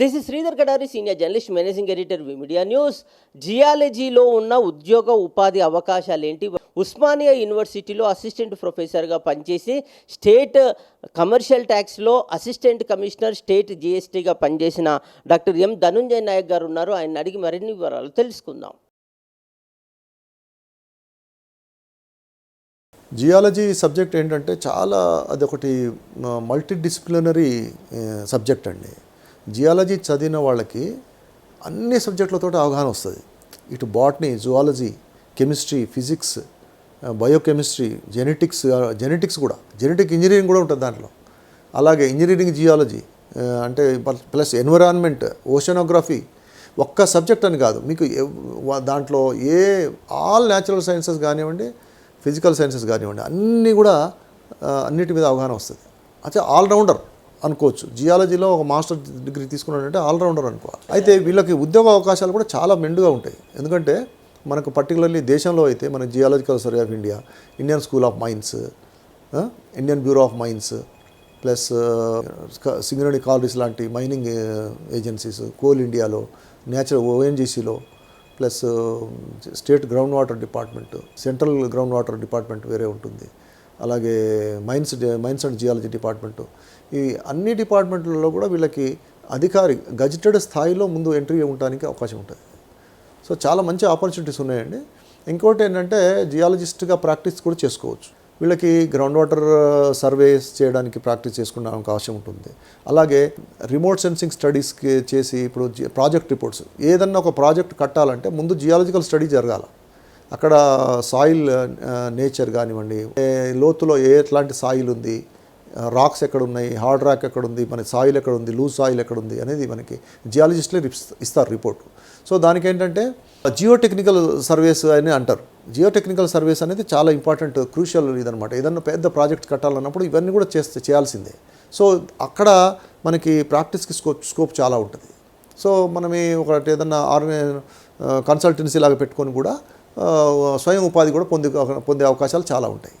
This is Sridhar Kadari senior journalist managing editor media news జియాలజీలో ఉన్న ఉద్యోగ ఉపాధి అవకాశాలు ఏంటి? ఉస్మానియా యూనివర్సిటీలో అసిస్టెంట్ ప్రొఫెసర్గా పనిచేసి స్టేట్ కమర్షియల్ ట్యాక్స్లో అసిస్టెంట్ కమిషనర్ స్టేట్ జిఎస్టీగా పనిచేసిన డాక్టర్ ఎం ధనుంజయ్ నాయక్ గారు ఉన్నారు. ఆయన అడిగి మరిన్ని వివరాలు తెలుసుకుందాం. జియాలజీ సబ్జెక్ట్ ఏంటంటే చాలా అదొకటి మల్టీ డిసిప్లినరీ సబ్జెక్ట్ అండి. జియాలజీ చదివిన వాళ్ళకి అన్ని సబ్జెక్టులతో అవగాహన వస్తుంది. ఇటు botany zoology chemistry physics biochemistry genetics genetics కూడా జెనెటిక్ ఇంజనీరింగ్ కూడా ఉంటుంది దాంట్లో. అలాగే ఇంజనీరింగ్ జియాలజీ అంటే ప్లస్ ఎన్విరాన్మెంట్ ఓషనోగ్రఫీ ఒక్క సబ్జెక్ట్ అని కాదు. మీకు దాంట్లో ఏ ఆల్ న్యాచురల్ సైన్సెస్ కానివ్వండి ఫిజికల్ సైన్సెస్ కానివ్వండి అన్నీ కూడా అన్నిటి మీద అవగాహన వస్తుంది. అచ్చా ఆల్రౌండర్ అనుకోవచ్చు. జియాలజీలో ఒక మాస్టర్ డిగ్రీ తీసుకున్నాడంటే ఆల్రౌండర్ అనుకోవాలి అయితే వీళ్ళకి ఉద్యోగ అవకాశాలు కూడా చాలా మెండుగా ఉంటాయి. ఎందుకంటే మనకు పర్టికులర్లీ దేశంలో అయితే మన geological survey of India Indian school of mines Indian bureau of mines plus Singareni collieries లాంటి మైనింగ్ ఏజెన్సీస్ కోల్ ఇండియాలో natural ఓఎన్జీసీలో plus state ground water department central ground water department వేరే ఉంటుంది. అలాగే mines mines and geology department. ఈ అన్ని డిపార్ట్మెంట్లలో కూడా వీళ్ళకి అధికారి గజిటెడ్ స్థాయిలో ముందు ఎంట్రీ ఉండడానికి అవకాశం ఉంటుంది. సో చాలా మంచి ఆపర్చునిటీస్ ఉన్నాయండి. ఇంకోటి ఏంటంటే జియాలజిస్ట్గా ప్రాక్టీస్ కూడా చేసుకోవచ్చు. వీళ్ళకి గ్రౌండ్ వాటర్ సర్వేస్ చేయడానికి ప్రాక్టీస్ చేసుకునే అవకాశం ఉంటుంది. అలాగే రిమోట్ సెన్సింగ్ స్టడీస్కి చేసి ఇప్పుడు జి- ప్రాజెక్ట్ రిపోర్ట్స్. ఏదన్నా ఒక ప్రాజెక్ట్ కట్టాలంటే ముందు జియాలజికల్ స్టడీ జరగాలి. అక్కడ సాయిల్ నేచర్ కానివ్వండి లోతులో ఏ ఎట్లాంటి సాయిల్ ఉంది రాక్స్ ఎక్కడ ఉన్నాయి హార్డ్ రాక్ ఎక్కడ ఉంది మన సాయిల్ ఎక్కడ ఉంది లూజ్ సాయిల్ ఎక్కడ ఉంది అనేది మనకి జియాలజిస్ట్లే రిప్స్- ఇస్తారు రిపోర్ట్ సో దానికి ఏంటంటే జియో టెక్నికల్ సర్వేస్ అని అంటారు. జియో టెక్నికల్ సర్వేస్ అనేది చాలా ఇంపార్టెంట్ క్రూషియల్ ఇదనమాట ఏదన్నా పెద్ద ప్రాజెక్ట్ కట్టాలన్నప్పుడు ఇవన్నీ కూడా చేస్తే చేయాల్సిందే. సో అక్కడ మనకి ప్రాక్టీస్కి స్కోప్ స్కోప్ చాలా ఉంటుంది. సో మనం ఒకటి ఏదన్నా ఆర్గనై కన్సల్టెన్సీ లాగా పెట్టుకొని కూడా స్వయం ఉపాధి కూడా పొందే పొందే అవకాశాలు చాలా ఉంటాయి.